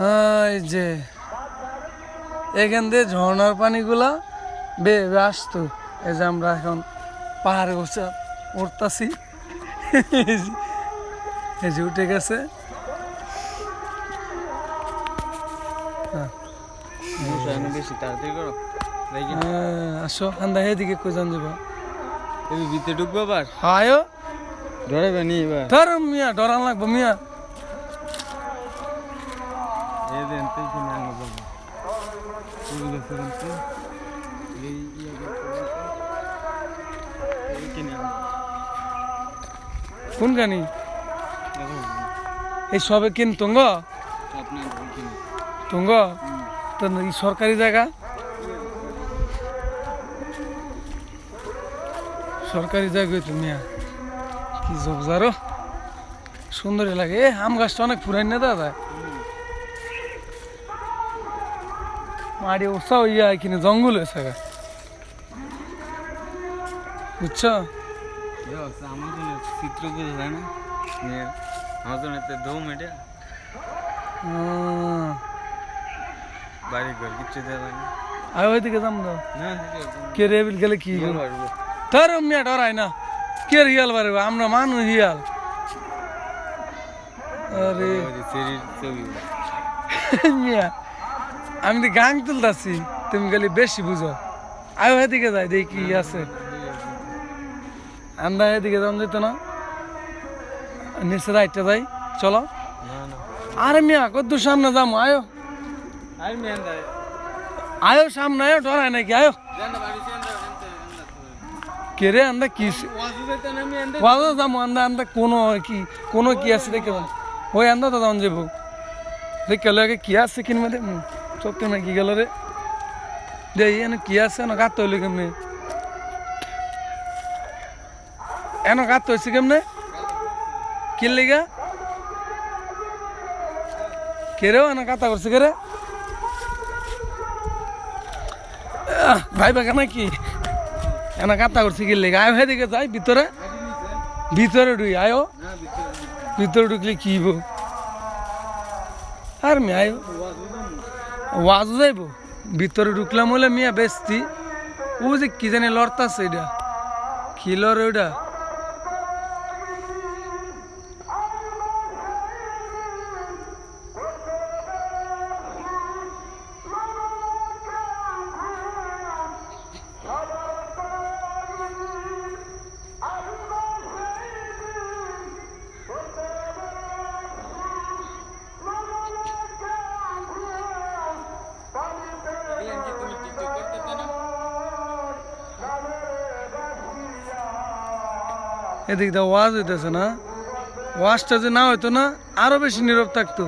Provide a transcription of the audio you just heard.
হ্যাঁ, এই যে। এখান দিয়ে ঝর্ণার পানিগুলা বে বে আসতো। এই যে আমরা এখন পাহাড়ে উঠে উঠতাছি এই যে উঠে গেছে। দেখি হ্যাঁ, আসো হান্দা এদিকে কই যাব? ভিতরে ঢুকবো আবার? হায়ো নি এবার। ধর মিয়া ডরান লাগবো মিয়া। এই এখানে যাব এগুলো ইয়ে এইখানে কোন গানি এই সবে কিন তুঙ্গ? তুঙ্গ? তো এই সরকারি জায়গা? সরকারি জায়গায় তুমি কি জবজারো সুন্দরই লাগে। এ আম গাছটা অনেক পুরাই না দাদা? মাড়ি উৎসাহ ইয়া এখানে জঙ্গল হয়েছে। বুঝছ? জন্য চিত্র বোঝা যায় না? নিয়ে আমার জন্য এতে দৌম এটা বাড়ি ঘর কিচ্ছু দেওয়া না আয় ওইদিকে যাম না না। কে রেবিল গেলে কি? গেল মিয়া ডরাই না। কে হিয়াল বারে আমরা মানুষ হিয়াল। আরে। মিয়া। আমি তো গাং তুলতাছি, তুমি গেলে বেশি বুঝো। আয়ো এদিকে যাই, দেখি কি আছে। আমরা এদিকে যাম যেত না, নিচে রাইটটা যাই, চলো। আরে মিয়া কত সামনে যাম, আয়ো। আয়ো সামনে, আয়ো ডরাই নাকি, আয়ো। বাড়ি সেন্টার কে ওয়াজও যাম, আন্দা আন্দা, কোনো কি কোনো কি আছে দেখে। ওই আন্দা তো যাম যাব দেখে কি আছে কিনবে চোখ না কি গেল রে। দে এনে কি আছে? না গাত হইলে কেমনে? এন গাত হয়েছে কেমনে? কি লেগা? কে রে এনে কাতা করছে কে রে আহ, ভাই বাগা নাকি? এনে কাতা করছে কি লেগা? আয় ভাই দিকে যাই ভিতরে ভিতরে ঢুই আয়ো। ভিতরে ঢুকলে কি আর মিয়া আয়ো। ওয়াজ যাইব? ভিতরে ঢুকলাম হলে মিয়া বেস্তি ও যে কি জানে লড়তাছে এটা। কি লড়ে ওটা? এদিক দা ওয়াজ হইতেছে না। ওয়াজটা যে না হইতো না আরও বেশি নীরব থাকতো।